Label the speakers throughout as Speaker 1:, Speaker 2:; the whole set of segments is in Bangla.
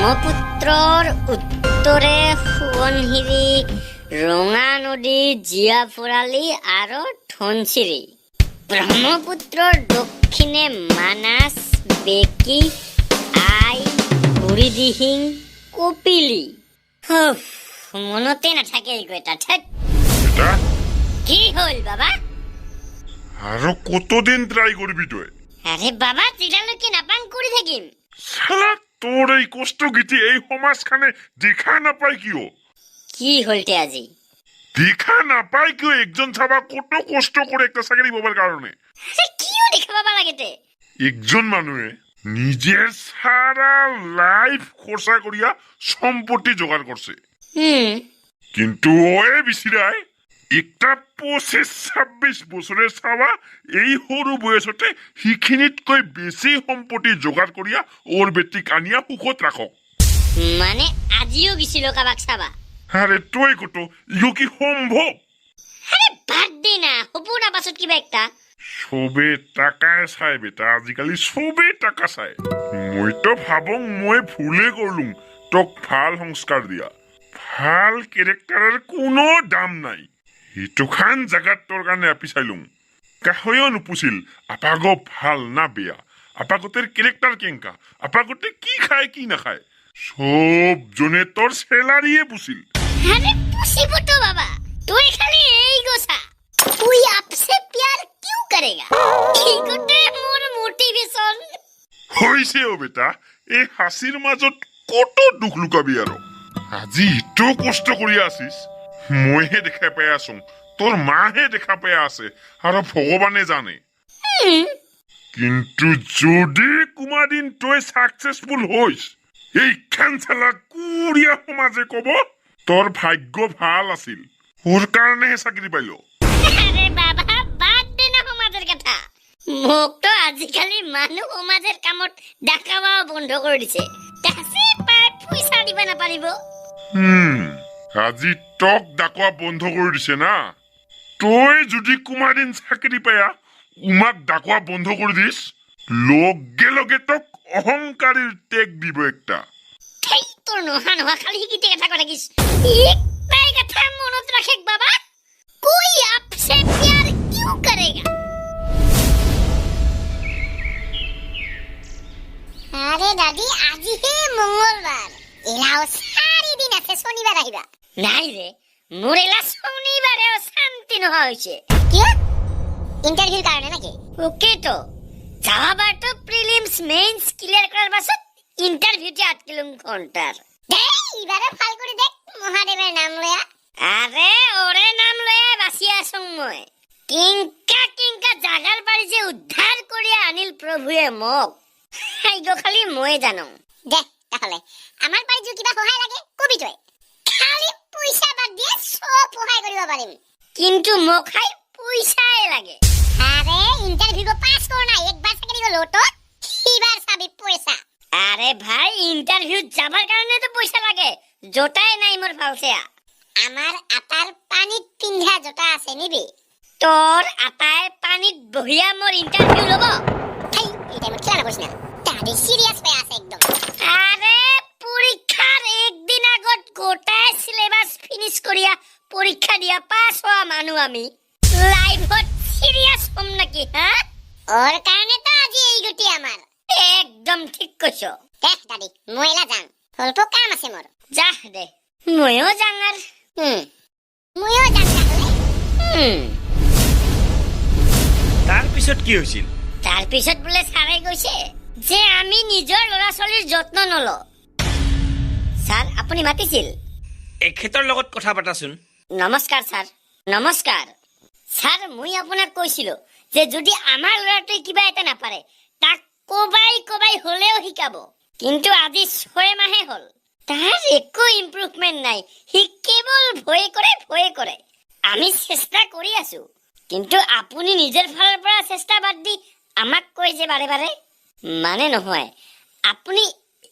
Speaker 1: ব্ৰহ্মপুত্ৰৰ উত্তৰে সোৱণশিৰি ৰঙা নদী জীয়া ফুৰালি আৰু ধনশিৰি ব্ৰহ্মপুত্ৰৰ দক্ষিণে মানাছ বেকী আই বুঢ়ীদিহিং কপিলি। মনতে নাথাকে এইকেইটা ঠেত
Speaker 2: এটা?
Speaker 1: কি হ'ল বাবা?
Speaker 2: আৰু কতদিন ট্ৰাই কৰিবি তই?
Speaker 1: আৰে বাবা যেতিয়ালৈকে নাপাং কৰি থাকিম?
Speaker 2: তোৰ এই কষ্ট গীতি এই সমাজখানে দেখা নাপায় কিয়
Speaker 1: কি হলতে আজি?
Speaker 2: দেখা নাপায় কিয় একজন চাবা কত কষ্ট কৰে একটা চাকৰি পাবার
Speaker 1: আরে কিয় দেখা পাবা লাগেতে?
Speaker 2: একজন মানুহে নিজের সারা লাইফ খরচা করিয়া সম্পত্তি জোগাড় করছে। কিন্তু ওয়ে বিচিরায় একটা পঁচিশ ছাব্বিশ বছরের চাবা এই সৰু বয়সতে সিখিনিতকৈ বেছি সম্পত্তি যোগাৰ কৰিয়া ওর বেটিক আনিয়া সুখত ৰাখক।
Speaker 1: মানে আজিও গেছিল কাবাক চাবা।
Speaker 2: আরে তই কত ইগো কি সম্ভৱ?
Speaker 1: আরে বাদ দে না হব না পাছত কিবা একটা।
Speaker 2: চবে টাকাই চাই বেটা আজিকালি চবে টাকা চাই। মইতো ভাবং মই ভুলে কৰলুং তোক ভালো সংস্কাৰ দিয়া। ভালো কেৰেক্টাৰৰ কোনো দাম নাই। সিটোখান জাগাত তোৰ কাৰণে আপি চাইলুং কাহৈও নুপুছিল আপাগ ভালো না বেয়া। আপাগতের কেৰেক্টাৰ কেংকা আপাগতে কি খায় কি নাখায়? সব জনে তোর স্যালারিয়ে পুছিল।
Speaker 1: আরে পুষিব তো বাবা তুই খালি এই গোসা তুই আপসে প্যার কিউ করেগা এই গোটে মোর মোটিভেশন
Speaker 2: হৈছে অ বেটা এই হাঁচিৰ মাজত কত দুখ লুকাবি আৰু? আজি ইটো কষ্ট কৰি আছিস। মইহে দেখা পাই আছো। তোৰ মাহে দেখা পাই আছে। আৰু ভগৱানে জানে। কিন্তু যদি কোনোদিন তই ছাকচেছফুল হৈছ এইখান চালা কুৰিয়া সমাজে কব তোৰ ভাগ্য ভালো আছিল। ওৰ কাৰণেহে চাকৰি পাইল।
Speaker 1: আরে বাবা বাদ দে না সমাজের কথা। মোক তো আজিকালি মানুহ সমাজের কামত দেখাবাও বন্ধ করে দিছে। তাছে পাই পয়সা দিবা নাপারিব
Speaker 2: হুম আজি তোক ডাকুৱা বন্ধ কৰি দিছে না? তই যদি কোনোবাদিন চাকৰি পায়া, উমাক ডাকুৱা বন্ধ কৰি দিছ, লগে লগে তোক অহংকারীর টেক দিব একটা।
Speaker 1: তোৰ নোহা নহা খালি শিকিতে কথা কৈ কথা মনত ৰাখেক বাবা কোই আপছে প্যার কিউ করেগা
Speaker 3: আরে দাদি আজি হে মঙ্গলবার এরাও সারি দিন আছে শনিবার
Speaker 1: নাই রে মোরেলা শনিবারেও শান্তি নহা হয়েছে
Speaker 3: ইণ্টাৰভিউৰ কাৰণে নেকি?
Speaker 1: ওকে তো যাওয়াবার তো প্রিলিমস মেইনস ক্লিয়ার করার পাছত ইন্টারভিউতে আটকিলুম ঘণ্টার
Speaker 3: দে এইবাৰে ভালো কৰি দেখ মহাদেৱৰ নাম লয়া।
Speaker 1: আরে ওরে নাম লয়ে আসং মই। কিংকা কিংকা জাগার বাড়ি যে উদ্ধার করিয়া আনিল প্রভুয়ে মোক। হাইগো খালি মই জানো।
Speaker 3: দে তাহলে। আমাৰ পাই যদি কিবা সহায় লাগে কবি তই। খালি বাদ দিয়ে চব সহায় কৰিব পাৰিম
Speaker 1: কিন্তু মোক খাই পইচাই লাগে।
Speaker 3: আৰে ইণ্টাৰভিউ পাছ কৰ না একবাৰ চাকৰি গলো তো চাবি পইচা।
Speaker 1: আরে ভাই ইন্টারভিউ যাবার কারণে তো পয়সা লাগে। জোটাই নাই মোর ফালসেয়া
Speaker 3: আমাৰ আটাৰ পানীত পিন্ধা জোতা আছে নিবি।
Speaker 1: তোর আটায় পানিত বহিয়া মোর ইন্টারভিউ লব।
Speaker 3: এই খেলা নকৰিছ না? তাহাঁতি চিৰিয়াছ হৈ আছে একদম।
Speaker 1: আরে পরীক্ষার একদিন আগত গোটাই সিলেবাস ফিনিশ করিয়া পরীক্ষা দিয়া পাস হওয়া মানুহ আমি। লাইফত সিরিয়াস হম নাকি হ্যাঁ
Speaker 3: ওর কাৰণে তো আজি এই গতি আমাৰ
Speaker 1: একদম ঠিক কৈছ
Speaker 3: দে দাদি মই এলা যাওঁ স্বল্প কাম আছে মোৰ
Speaker 1: যা দে ময়ো জাঙার
Speaker 3: হুম ময়ো যাম তাহলে?
Speaker 1: হুম।
Speaker 4: তাৰ পিছত কি হৈছিল?
Speaker 1: তাৰপিছত বোলে ছাৰে কৈছে যে আমি নিজৰ ল'ৰা ছোৱালীৰ যত্ন নলওঁ। ছাৰ আপুনি মাতিছিল।
Speaker 4: এখেতৰ লগত কথা পাতাচোন।
Speaker 1: নমস্কাৰ ছাৰ নমস্কাৰ। ছাৰ মই আপোনাক কৈছিলো যে যদি আমাৰ ল'ৰাটোৱে কিবা এটা নাপাৰে তাক কবাই কবাই হলেও শিকাব। কিন্তু আজি ছয় মাহে হ'ল। তাৰ একো ইম্প্ৰুভমেণ্ট নাই। সি কেৱল ভয় কৰে ভয় কৰে। আমি চেষ্টা কৰি আছো। কিন্তু আপুনি নিজৰ ফালৰ পৰা চেষ্টা বাদ দি আমাক কয় যে বাৰে বাৰে মানে নহয়। আপুনি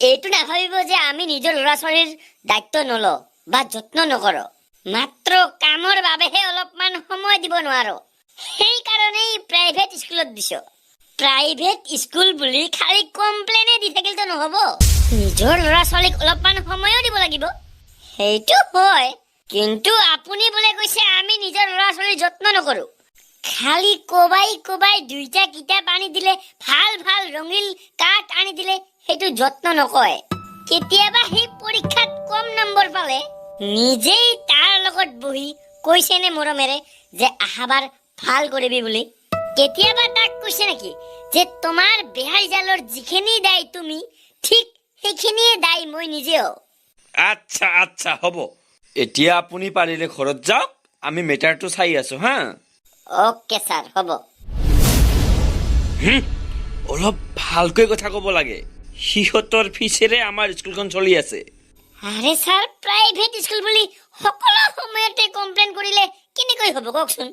Speaker 1: এইটো নাভাবিব যে আমি নিজৰ ল'ৰা ছোৱালীৰ দায়িত্ব নলওঁ বা যত্ন নকৰোঁ। মাত্ৰ কামৰ বাবেহে অলপমান সময় দিব নোৱাৰো। সেইকাৰণেই প্ৰাইভেট স্কুলত দিছো। প্ৰাইভেট স্কুল বুলি খালি কমপ্লেইনে দি থাকিলেতো নহ'ব। নিজৰ ল'ৰা ছোৱালীক অলপমান সময়ো দিব লাগিব। সেইটো হয়, কিন্তু আপুনি বোলে কৈছে আমি নিজৰ ল'ৰা ছোৱালীৰ যত্ন নকৰো। খালি কবাই কবাই দুইটা কিতাপ আনি দিলে ভালো ভালো ৰঙিল কাঠ আনি দিলে সেইটো যত্ন নকয়। কেতিয়াবা সেই পৰীক্ষাত কম নম্বৰ পালে নিজেই তাৰ লগত বহি কৈছেনে মৰমেৰে যে আহাবাৰ ভালো কৰিবি বুলি। কেতিয়াবা তাক কৈছে নেকি যে তোমাৰ বেহাৰ জালৰ যিখিনি দায় তুমি ঠিক সেইখিনিয়ে দায় মই নিজেও।
Speaker 4: আচ্ছা আচ্ছা হ'ব। এতিয়া আপুনি পাৰিলে ঘৰত যাওক আমি মেটাৰটো চাই আছো হা?
Speaker 1: অ'কে ছাৰ হ'ব।
Speaker 4: অলপ ভালকৈ কথা ক'ব লাগে। সিহঁতৰ ফিচেৰে আমাৰ স্কুলখন চলি আছে।
Speaker 1: আৰে ছাৰ প্ৰাইভেট স্কুল বুলি সকলো সময়তে কমপ্লেইন কৰিলে কেনেকৈ হ'ব কওকচোন?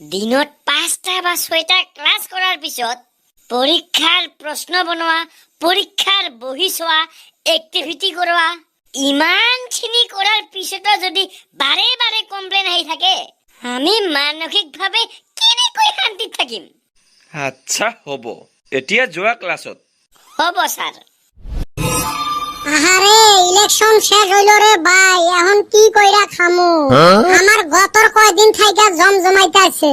Speaker 1: দিনত পাঁচটা বা ছয়টা ক্লাছ কৰাৰ পিছত পৰীক্ষাৰ প্ৰশ্ন বনোৱা পৰীক্ষাৰ বহি চোৱা এক্টিভিটি কৰোৱা ইমানখিনি কৰাৰ পিছতো যদি বাৰে বাৰে কমপ্লেইন আহি থাকে আমি মানসিকভাৱে কেনেকৈ শান্তিত থাকিম?
Speaker 4: আচ্ছা হ'ব। এতিয়া যোৱা ক্লাছত।
Speaker 1: হ'ব স্যার।
Speaker 3: আহারে ইলেকশন শেষ হইল রে ভাই এখন কি কইরা খামু? আমার গতর কয়দিন থাইকা জমজমাইতাছে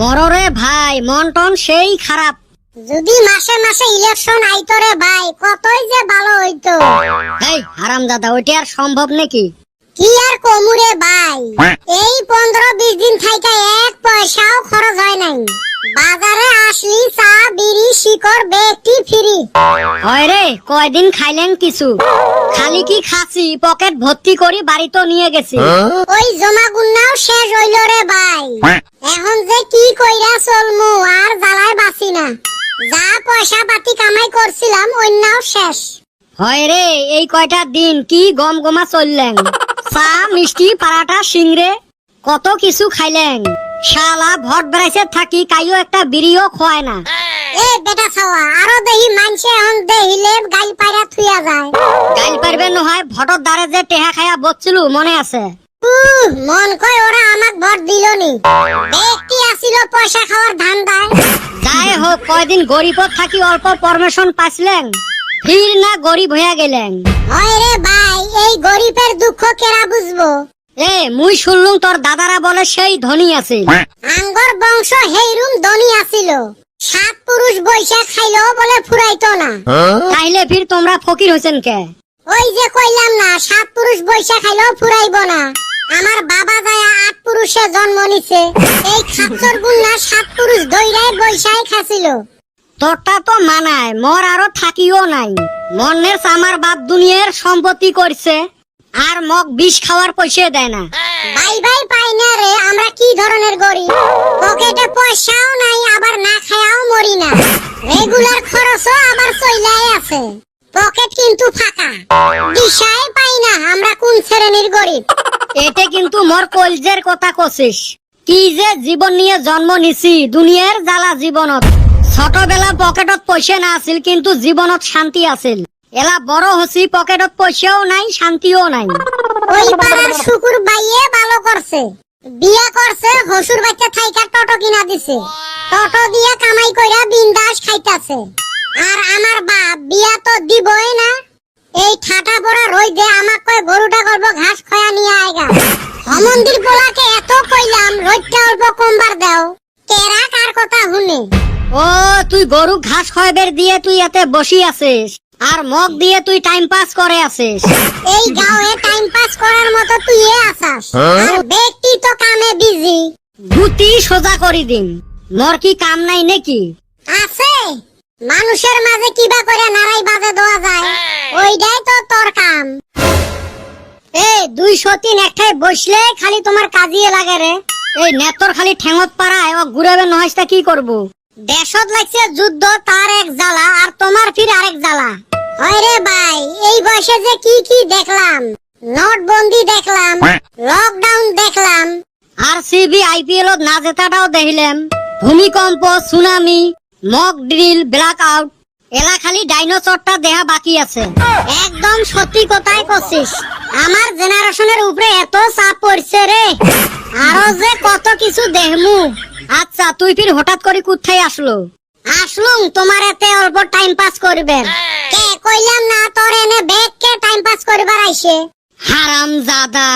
Speaker 5: মররে ভাই মন টন সেই খারাপ।
Speaker 3: যদি মাসে মাসে ইলেকশন আইতো রে ভাই কতই যে ভালো হইতো।
Speaker 5: এই হারাম দাদা ওইটা আর সম্ভব নাকি?
Speaker 3: কি আর কমুরে ভাই? এই পনেরো বিশ দিন থাইকা এক পয়সাও খরচ হয় নাই। বাজারে আসলি চা বিড়ি শিকড় বেটি ফ্রি।
Speaker 5: হয় রে কয়দিন খাইলেন কিছু? খালি কি খাসি পকেট ভর্তি করি বাড়িতে নিয়ে গেছি।
Speaker 3: ওই জমা গুন্নাও শেষ হইল রে ভাই। এখন যে কি কইরা চলমু আর জ্বালায় বাঁচি না। যা পয়সা পাতি কামাই করছিলাম অন্যাও শেষ।
Speaker 5: হয় রে এই কয়টা দিন কি গম গমা চললেন? চা মিষ্টি পারাটা সিংড়ে কত কিছু খাইলেন। শালা ভট বেড়াইছে থাকি কাইও একটা বিড়িও খোয়ায় না।
Speaker 3: এ বেটা ছাওয়া আরও দেহি মানছে এখন দেহিলে গাইল পাইরা থুইয়া যায়।
Speaker 5: গাইল পারবে নহয় ভটর দ্বারে যে টেহা খায়া বসছিল মনে আছে।
Speaker 3: মন কয় ওরা আমাক ভর দিল নি ব্যক্তি আসিল পয়সা খাওয়ার ধান্দায়।
Speaker 5: যাই হোক কয়দিন গরিবত থাকি অল্প পারমিশন পাইছিলেন। ফির না গরিব হইয়া গেলেন।
Speaker 3: হয় রে ভাই এই গরিবের দুঃখ কেরা বুঝব?
Speaker 5: এ মুই শুনলুম তোর দাদারা বলে সেই ধনী আছে।
Speaker 3: আঙ্গর বংশ হেইরুম ধনী আসিল সাত পুরুষ বৈশা খাইলেও বলে ফুরাইতো না।
Speaker 5: তাইলে ফির তোমরা ফকির হয়েছেন কে?
Speaker 3: ওই যে কইলাম না সাত পুরুষ বৈশা খাইলেও ফুরাইব না। আমার বাবা যায় আট পুরুষে জন্ম নিছে। এই খাচ্চর গুন্না সাত পুরুষ দইরাই বৈশাই খাছিল
Speaker 5: তোরটা তো মানায় মোর আরও থাকিও নাই। মনের আমার বাপ দুনিয়ার সম্পত্তি করছে আর মগ বিষ খাওয়ার পয়সা দেয় না।
Speaker 3: ভাই ভাই পাই না রে আমরা কি ধরনের গরিব? পকেটে পয়সাও নাই আবার না খায়াও মরি না। রেগুলার খরচও আবার চইলাই আছে। পকেট কিন্তু ফাঁকা। দিশাই পাই না আমরা কোন শ্রেণির গরিব?
Speaker 5: এতে কিন্তু মোর কলজের কথা কছিস। কি যে জীবন নিয়ে জন্ম নিছি দুনিয়ার জ্বালা জীবনত। ছোটবেলা পকেটত পয়সা না আছিল কিন্তু জীবনত শান্তি আছিল। এলা বড় হছি, পকেটত পয়সাও নাই, শান্তিও নাই।
Speaker 3: ওই পাড়ার শুকুর বাইয়ে ভালো করছে। বিয়া করছে, হসুর বাচ্চা থাইকা টটো কিনা দিছে। টটো দিয়ে কামাই কইরা বিন্দাস খাইতাছে। আর আমার বাপ বিয়া তো দিবই না। এই ঠাটা পড়া রই দে, আমাক কয় গরুটা করব ঘাস খয়া নিয়ে আয়গা। হমন্দির পোলাকে এত কইলাম রইটা অল্প কমবার দাও। কেরা কার কথা শুনে?
Speaker 5: ও তুই গরু ঘাস খয়বের দিয়ে তুই এতে বসি আছিস। আর মগ দিয়ে তুই টাইম পাস করে আছিস।
Speaker 3: এই গাঁয়ে টাইম পাস করার মতো তুই এ আসাস আর ব্যক্তি তো কামে বিজি
Speaker 5: গুতি সোজা করি দিন মোর কি কাম নাই নাকি?
Speaker 3: আছে। মানুষের মাঝে কিবা করে নারাই বাজে দেওয়া যায়। ওইটাই তো তোর কাম।
Speaker 5: এ দুইশো তিন একটাই বসলে খালি তোমার কাজিয়ে লাগে রে। এই নেতর খালি ঠেঙত পাড়ায় ও ঘুরাবে নহসটা কি করব? দেশত লাগছে যুদ্ধ তার এক জ্বালা আর তোমার ফির আরেক জ্বালা।
Speaker 3: হয় রে ভাই এই বয়সে যে কি কি দেখলাম। নোটবন্দি দেখলাম লকডাউন দেখলাম।
Speaker 5: আর সিবি আইপিএল না জেতাটাও দেখিলাম ভূমিকম্প tsunami mock drill blackout এলা খালি ডাইনোসরটা দেহা বাকি আছে।
Speaker 3: একদম সত্যি কথাই কছিস। আমার জেনারেশনের উপরে এত চাপ পড়ছে রে।
Speaker 5: আরও যে কত কিছু দেহমু আচ্ছা তুই ফির হঠাৎ করে কোথায় আসলো?
Speaker 3: আসলুম, তোমার এতে অল্প টাইম পাস করবেন। কে কইলাম না, তোর এনে ব্যাগকে টাইম পাস করবার আইছে
Speaker 5: হারাম জাদা